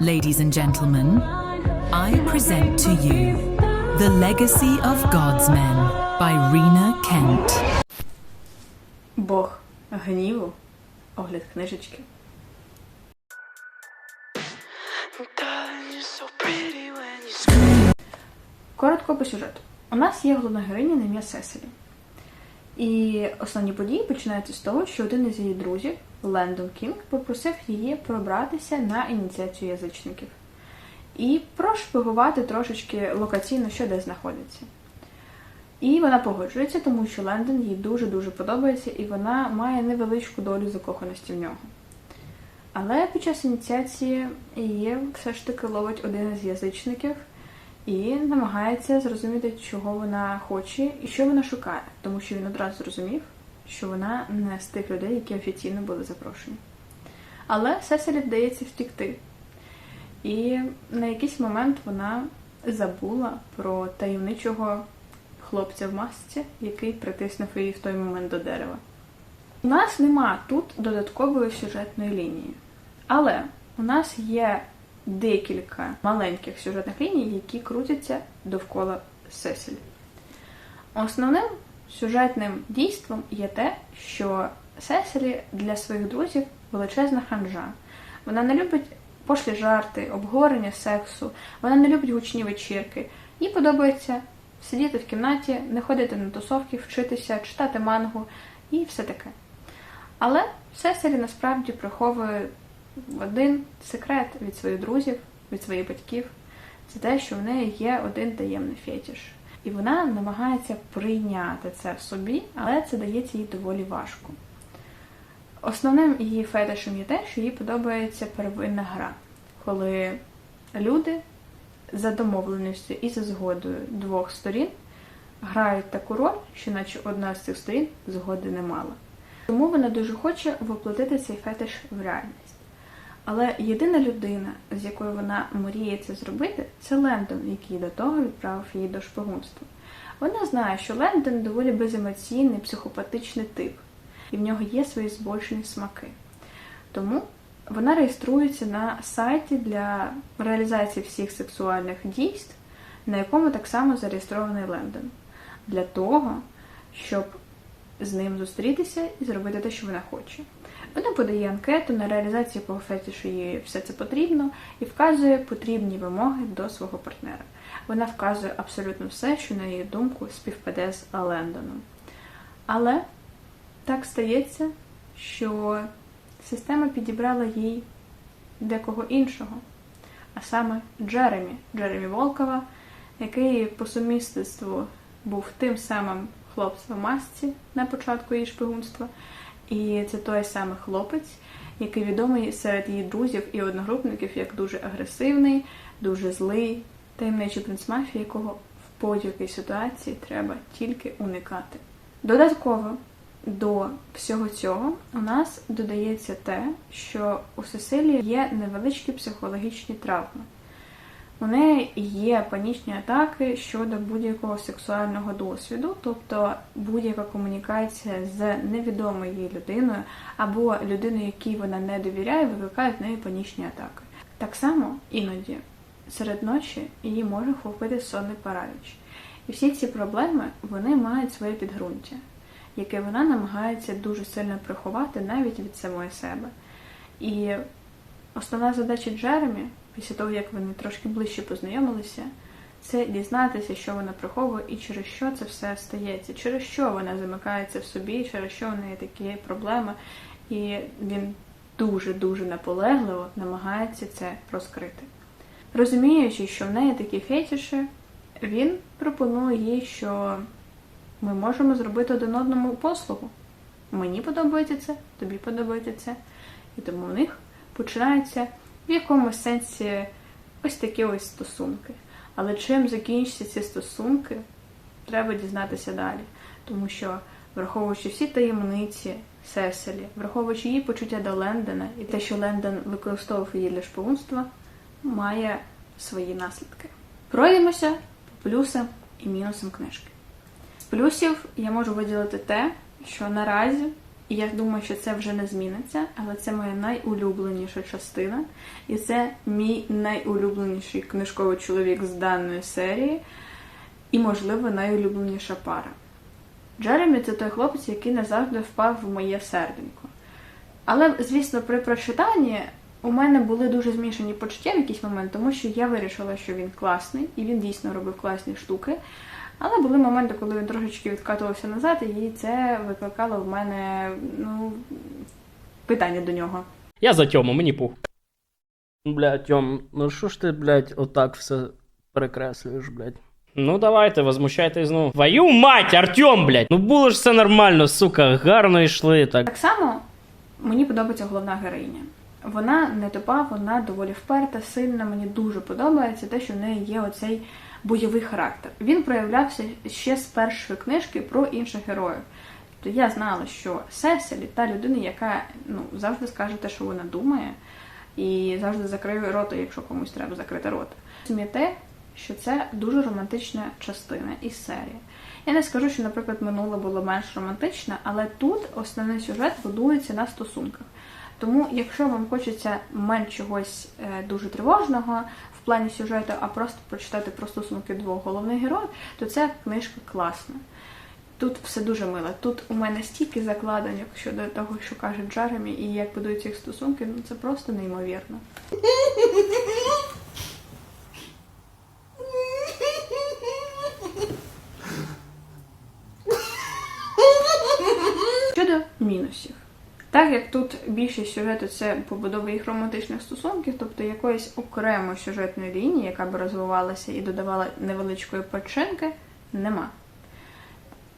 Ladies and gentlemen, I present to you The Legacy of God's Men by Rena Kent. Бог гніву. Огляд книжечки. Коротко по сюжету. У нас є головна героїня на ім'я Сеселі. І основні події починаються з того, що один із її друзів, Лендон Кінг, попросив її пробратися на ініціацію язичників і прошпигувати трошечки локаційно, що де знаходиться. І вона погоджується, тому що Лендон їй дуже-дуже подобається, і вона має невеличку долю закоханості в нього. Але під час ініціації її все ж таки ловить один із язичників і намагається зрозуміти, чого вона хоче і що вона шукає, тому що він одразу зрозумів, що вона не з тих людей, які офіційно були запрошені. Але Сеселі вдається втікти. І на якийсь момент вона забула про таємничого хлопця в масці, який притиснув її в той момент до дерева. У нас нема тут додаткової сюжетної лінії. Але у нас є декілька маленьких сюжетних ліній, які крутяться довкола Сесілі. Основним сюжетним дійством є те, що Сесілі для своїх друзів величезна ханжа. Вона не любить пошлі жарти, обговорення сексу, вона не любить гучні вечірки. Їй подобається сидіти в кімнаті, не ходити на тусовки, вчитися, читати мангу і все таке. Але Сесілі насправді приховує один секрет від своїх друзів, від своїх батьків. Це те, що в неї є один таємний фетіш. І вона намагається прийняти це в собі, але це дається їй доволі важко. Основним її фетишем є те, що їй подобається первинна гра, коли люди за домовленістю і за згодою двох сторін грають таку роль, що наче одна з цих сторін згоди не мала. Тому вона дуже хоче воплотити цей фетиш в реальність. Але єдина людина, з якою вона мріє це зробити, це Лендон, який до того відправив її до шпигунства. Вона знає, що Лендон доволі беземоційний, психопатичний тип, і в нього є свої збольшені смаки. Тому вона реєструється на сайті для реалізації всіх сексуальних дійств, на якому так само зареєстрований Лендон, для того, щоб з ним зустрітися і зробити те, що вона хоче. Вона подає анкету на реалізацію якого фетишу їй все це потрібно і вказує потрібні вимоги до свого партнера. Вона вказує абсолютно все, що, на її думку, співпаде з Лендоном. Але так стається, що система підібрала їй декого іншого, а саме Джеремі, Джеремі Волкова, який по сумісництву був тим самим хлопцем в масці на початку її шпигунства. І це той самий хлопець, який відомий серед її друзів і одногрупників як дуже агресивний, дуже злий, таємничий принц мафії, якого в будь-якій ситуації треба тільки уникати. Додатково до всього цього у нас додається те, що у Сесилії є невеличкі психологічні травми. У неї є панічні атаки щодо будь-якого сексуального досвіду, тобто будь-яка комунікація з невідомою їй людиною або людиною, якій вона не довіряє, викликає в неї панічні атаки. Так само іноді серед ночі її може хопити сонний параліч. І всі ці проблеми вони мають своє підґрунтя, яке вона намагається дуже сильно приховати навіть від самої себе. І основна задача Джеремі після того, як вони трошки ближче познайомилися, це дізнатися, що вона приховує і через що це все стається, через що вона замикається в собі, через що в неї такі проблеми. І він дуже-дуже наполегливо намагається це розкрити. Розуміючи, що в неї такі фетіші, він пропонує їй, що ми можемо зробити один одному послугу. Мені подобається це, тобі подобається це. І тому в них починається в якомусь сенсі ось такі ось стосунки. Але чим закінчаться ці стосунки, треба дізнатися далі. Тому що, враховуючи всі таємниці Сеселі, враховуючи її почуття до Лендона і те, що Лендон використовував її для шпигунства, має свої наслідки. Пройдемося по плюсам і мінусам книжки. З плюсів я можу виділити те, що наразі І я думаю, що це вже не зміниться, але це моя найулюбленіша частина. І це мій найулюбленіший книжковий чоловік з даної серії, і, можливо, найулюбленіша пара. Джеремі це той хлопець, який не завжди впав в моє серденько. Але, звісно, при прочитанні у мене були дуже змішані почуття в якийсь момент, тому що я вирішила, що він класний, і він дійсно робив класні штуки. Але були моменти, коли він трошечки відкатувався назад, і це викликало в мене ну, питання до нього. Я за Тьому, мені пух. Бля, Тьом, ну що ж ти, блядь, отак все перекреслюєш, блядь. Ну давайте, возмущайтесь знову. Твою мать, Артем, блядь! Ну було ж все нормально, сука, гарно йшли так. Так само мені подобається головна героїня. Вона не тупа, вона доволі вперта, сильна. Мені дуже подобається те, що в неї є оцей бойовий характер. Він проявлявся ще з першої книжки про інших героїв. Тобто я знала, що Сесілі та людина, яка ну, завжди скаже те, що вона думає, і завжди закриє рота, якщо комусь треба закрити рота. Розуміє те, що це дуже романтична частина із серії. Я не скажу, що, наприклад, минуле було менш романтичне, але тут основний сюжет будується на стосунках. Тому, якщо вам хочеться менш чогось е, дуже тривожного плані сюжету, а просто прочитати про стосунки двох головних героїв, то ця книжка класна. Тут все дуже мило. Тут у мене стільки закладень щодо того, що каже Джеремі, і як будуються їх стосунки, ну це просто неймовірно. Щодо мінусів. Так як тут більшість сюжету це побудова їх романтичних стосунків, тобто якоїсь окремої сюжетної лінії, яка би розвивалася і додавала невеличкої починки, нема.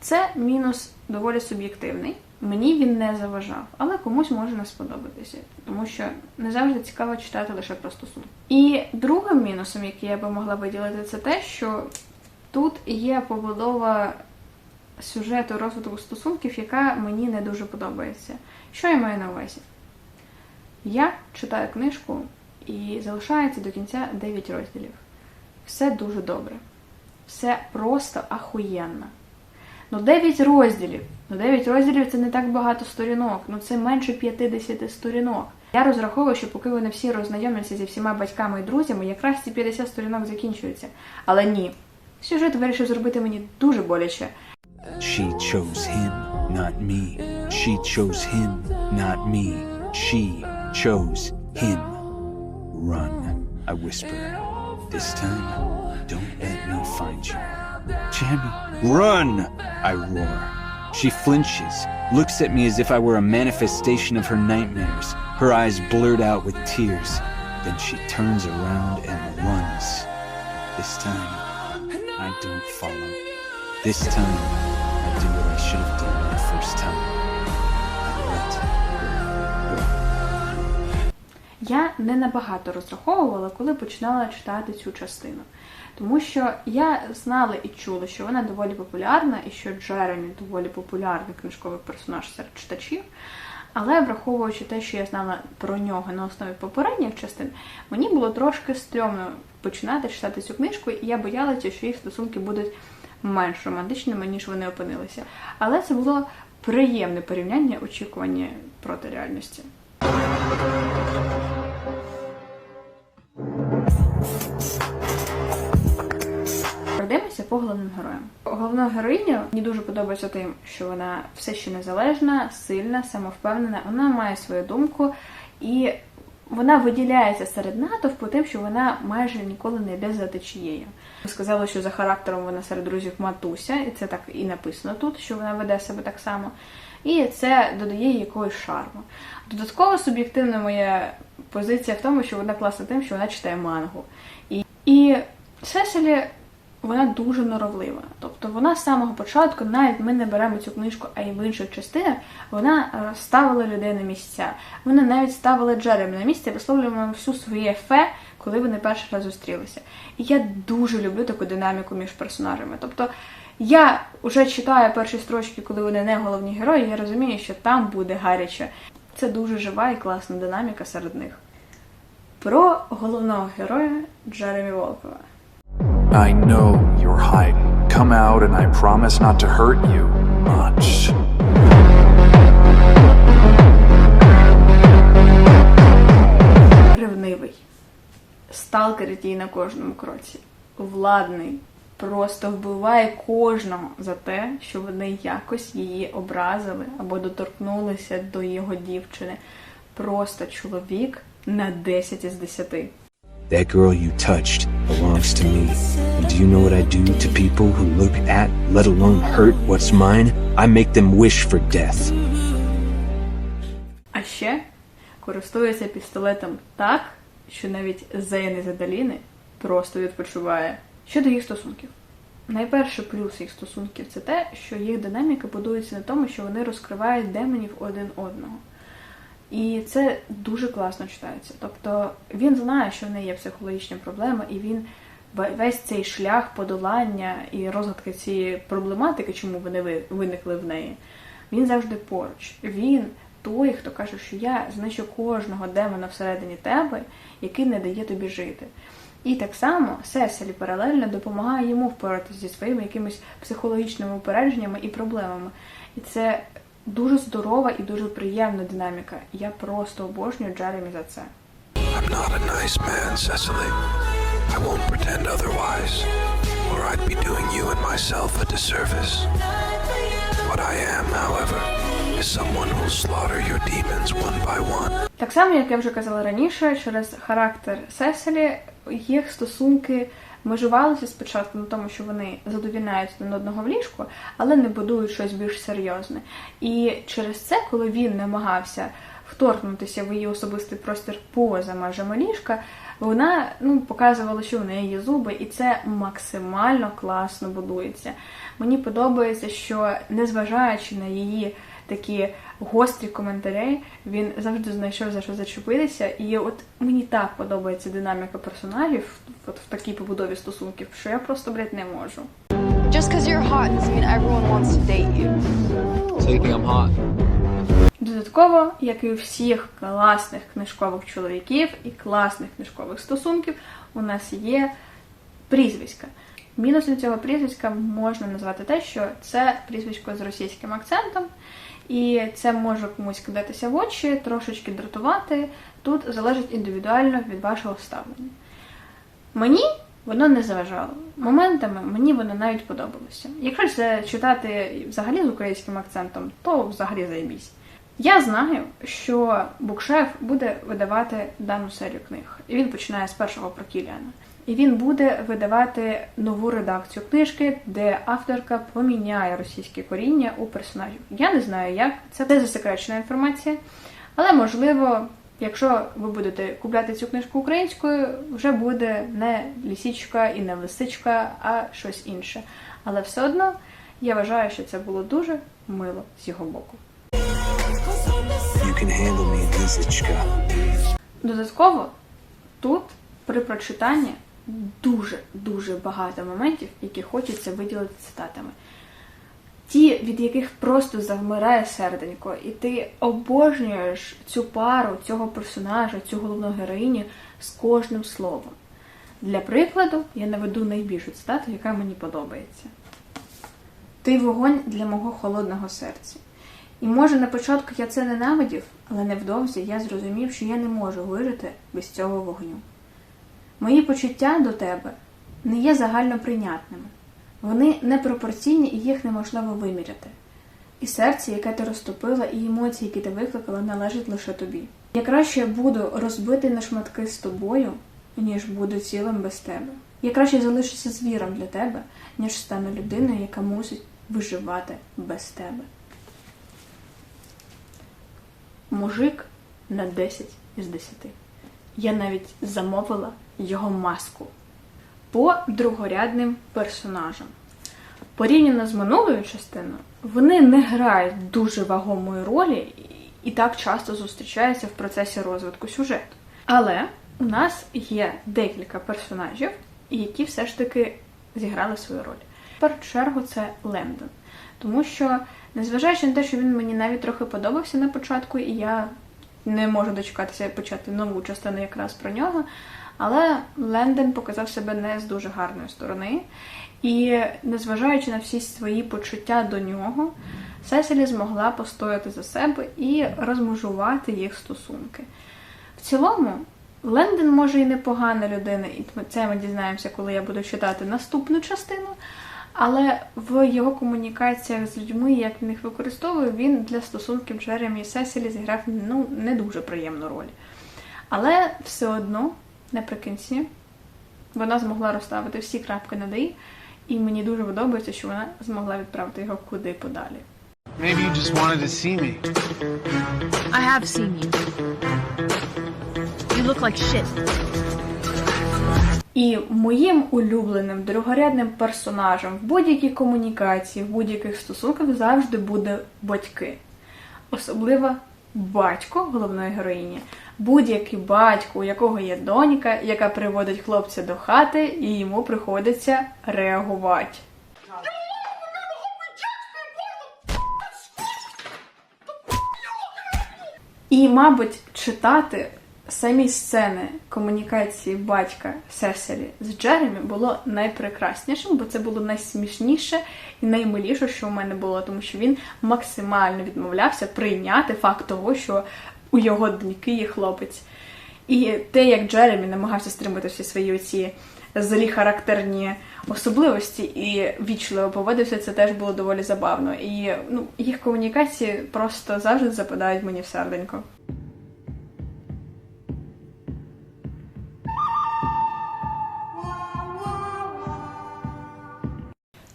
Це мінус доволі суб'єктивний. Мені він не заважав, але комусь може не сподобатися, тому що не завжди цікаво читати лише про стосунки. І другим мінусом, який я би могла виділити, це те, що тут є побудова сюжету розвитку стосунків, яка мені не дуже подобається. Що я маю на увазі? Я читаю книжку і залишається до кінця 9 розділів. Все дуже добре. Все просто ахуєнно. Ну, 9 розділів. Ну, 9 розділів це не так багато сторінок. Ну це менше 50 сторінок. Я розраховую, що поки вони всі роззнайомляться зі всіма батьками і друзями, якраз ці 50 сторінок закінчуються. Але ні. Сюжет вирішив зробити мені дуже боляче. She chose him, not me. She chose him, not me. She chose him. Run, I whisper. This time, don't let me find you. Jamie, run! I roar. She flinches, looks at me as if I were a manifestation of her nightmares, her eyes blurred out with tears. Then she turns around and runs. This time, I don't follow. This time, I do what I should have done the first time. Я не набагато розраховувала, коли починала читати цю частину. Тому що я знала і чула, що вона доволі популярна, і що Джеремі доволі популярний книжковий персонаж серед читачів. Але враховуючи те, що я знала про нього на основі попередніх частин, мені було трошки стрьомно починати читати цю книжку, і я боялася, що їх стосунки будуть менш романтичними, ніж вони опинилися. Але це було приємне порівняння очікування проти реальності. По головним героям. Головна героїня мені дуже подобається тим, що вона все ще незалежна, сильна, самовпевнена, вона має свою думку і вона виділяється серед натовпу тим, що вона майже ніколи не йде за течією. Ви сказали, що за характером вона серед друзів матуся, і це так і написано тут, що вона веде себе так само. І це додає їй якогось шарму. Додатково суб'єктивна моя позиція в тому, що вона класна тим, що вона читає мангу. І, і Сесілі вона дуже норовлива. Тобто вона з самого початку, навіть ми не беремо цю книжку, а й в інших частинах, вона е, ставила людей на місця. Вона навіть ставила Джеремі на місце, висловлювала всю своє фе, коли вони перший раз зустрілися. І я дуже люблю таку динаміку між персонажами. Тобто я вже читаю перші строчки, коли вони не головні герої, я розумію, що там буде гаряче. Це дуже жива і класна динаміка серед них. Про головного героя Джеремі Волкова. I know you're hiding. Come out and I promise not to hurt you much. Ревнивий. Сталкерить її на кожному кроці. Владний. Просто вбиває кожного за те, що вони якось її образили або доторкнулися до його дівчини. Просто чоловік на 10 із 10. That girl you touched belongs to me. And do you know what I do to people who look at, let alone hurt what's mine? I make them wish for death. А ще користується пістолетом так, що навіть Зейн із Адаліни просто відпочиває. Щодо їх стосунків. Найперший плюс їх стосунків це те, що їх динаміка будується на тому, що вони розкривають демонів один одного. І це дуже класно читається. Тобто він знає, що в неї є психологічні проблеми, і він весь цей шлях подолання і розгадки цієї проблематики, чому вони виникли в неї, він завжди поруч. Він той, хто каже, що я знищу кожного демона всередині тебе, який не дає тобі жити. І так само Сеселі паралельно допомагає йому впоратися зі своїми якимись психологічними упередженнями і проблемами. І це дуже здорова і дуже приємна динаміка. Я просто обожнюю Джеремі за це. I'm not a nice man, Cecily. I won't pretend otherwise, or I'd be doing you and myself a disservice. What I am, however, is someone who'll slaughter your demons one by one. Так само, як я вже казала раніше, через характер Сеселі їх стосунки межувалися спочатку на тому, що вони задовільняють один одного в ліжку, але не будують щось більш серйозне. І через це, коли він намагався вторгнутися в її особистий простір поза межами ліжка, вона ну, показувала, що в неї є зуби, і це максимально класно будується. Мені подобається, що незважаючи на її такі гострі коментарі, він завжди знайшов за що зачепитися. І от мені так подобається динаміка персонажів от в такій побудові стосунків, що я просто, блядь, не можу. Just because you're hot doesn't mean everyone wants to date you. So you think I'm hot? Додатково, як і у всіх класних книжкових чоловіків і класних книжкових стосунків, у нас є прізвиська. Мінусом цього прізвиська можна назвати те, що це прізвисько з російським акцентом, і це може комусь кидатися в очі, трошечки дратувати. Тут залежить індивідуально від вашого ставлення. Мені воно не заважало. Моментами мені воно навіть подобалося. Якщо це читати взагалі з українським акцентом, то взагалі заєбісь. Я знаю, що букшеф буде видавати дану серію книг. І він починає з першого про Кіліана. І він буде видавати нову редакцію книжки, де авторка поміняє російське коріння у персонажів. Я не знаю, як це не засекречена інформація, але можливо, якщо ви будете купляти цю книжку українською, вже буде не лісічка і не лисичка, а щось інше. Але все одно я вважаю, що це було дуже мило з його боку. You can handle me, Lizachka. Додатково тут при прочитанні дуже-дуже багато моментів, які хочеться виділити цитатами. Ті, від яких просто завмирає серденько, і ти обожнюєш цю пару, цього персонажа, цю головну героїню з кожним словом. Для прикладу, я наведу найбільшу цитату, яка мені подобається. Ти вогонь для мого холодного серця. І може на початку я це ненавидів, але невдовзі я зрозумів, що я не можу вижити без цього вогню. Мої почуття до тебе не є загально прийнятними. Вони непропорційні і їх неможливо виміряти. І серце, яке ти розтопила, і емоції, які ти викликала, належать лише тобі. Я краще буду розбитий на шматки з тобою, ніж буду цілим без тебе. Я краще залишуся звіром для тебе, ніж стану людиною, яка мусить виживати без тебе. Мужик на 10 із 10. Я навіть замовила його маску по другорядним персонажам. Порівняно з минулою частиною, вони не грають дуже вагомої ролі і- так часто зустрічаються в процесі розвитку сюжету. Але у нас є декілька персонажів, які все ж таки зіграли свою роль. В першу чергу це Лемдон. Тому що, незважаючи на те, що він мені навіть трохи подобався на початку, і я не можу дочекатися почати нову частину якраз про нього. Але Ленден показав себе не з дуже гарної сторони. І незважаючи на всі свої почуття до нього, Сесілі змогла постояти за себе і розмежувати їх стосунки. В цілому, Лендон може і непогана людина, і це ми дізнаємося, коли я буду читати наступну частину. Але в його комунікаціях з людьми, як він їх використовує, він для стосунків Джеремі і Сесілі зіграв ну, не дуже приємну роль. Але все одно, наприкінці, вона змогла розставити всі крапки над «і», і мені дуже подобається, що вона змогла відправити його куди подалі. Maybe you just wanted to see me. I have seen you. You look like shit. І моїм улюбленим другорядним персонажем в будь-якій комунікації, в будь-яких стосунках завжди буде батьки. Особливо батько головної героїні. Будь-який батько, у якого є донька, яка приводить хлопця до хати, і йому приходиться реагувати. І, мабуть, читати самі сцени комунікації батька Сеселі з Джеремі було найпрекраснішим, бо це було найсмішніше і наймиліше, що у мене було, тому що він максимально відмовлявся прийняти факт того, що у його доньки є хлопець. І те, як Джеремі намагався стримати всі свої оці злі характерні особливості і вічливо поводився, це теж було доволі забавно. І ну, їх комунікації просто завжди западають мені в серденько.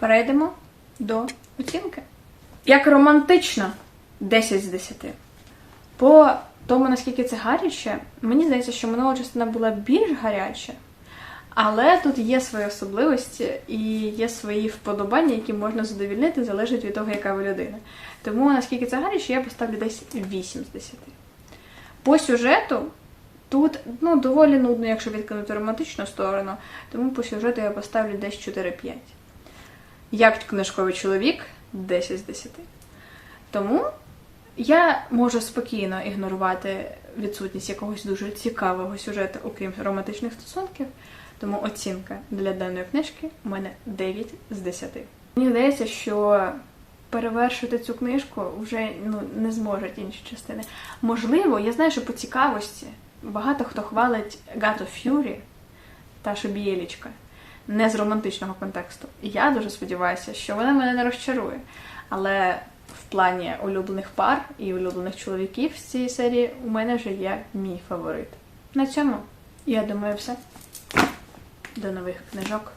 Перейдемо до оцінки. Як романтично 10 з 10. По тому, наскільки це гаряче, мені здається, що минула частина була більш гаряча, але тут є свої особливості і є свої вподобання, які можна задовільнити, залежить від того, яка ви людина. Тому наскільки це гаряче, я поставлю десь 8 з 10. По сюжету тут ну, доволі нудно, якщо відкинути романтичну сторону, тому по сюжету я поставлю десь 4-5. Як книжковий чоловік 10 з 10. Тому я можу спокійно ігнорувати відсутність якогось дуже цікавого сюжету, окрім романтичних стосунків. Тому оцінка для даної книжки у мене 9 з 10. Мені здається, що перевершити цю книжку вже ну, не зможуть інші частини. Можливо, я знаю, що по цікавості багато хто хвалить of Fury та Шобієлічка не з романтичного контексту. І я дуже сподіваюся, що вона мене не розчарує. Але в плані улюблених пар і улюблених чоловіків з цієї серії у мене вже є мій фаворит. На цьому, я думаю, все. До нових книжок.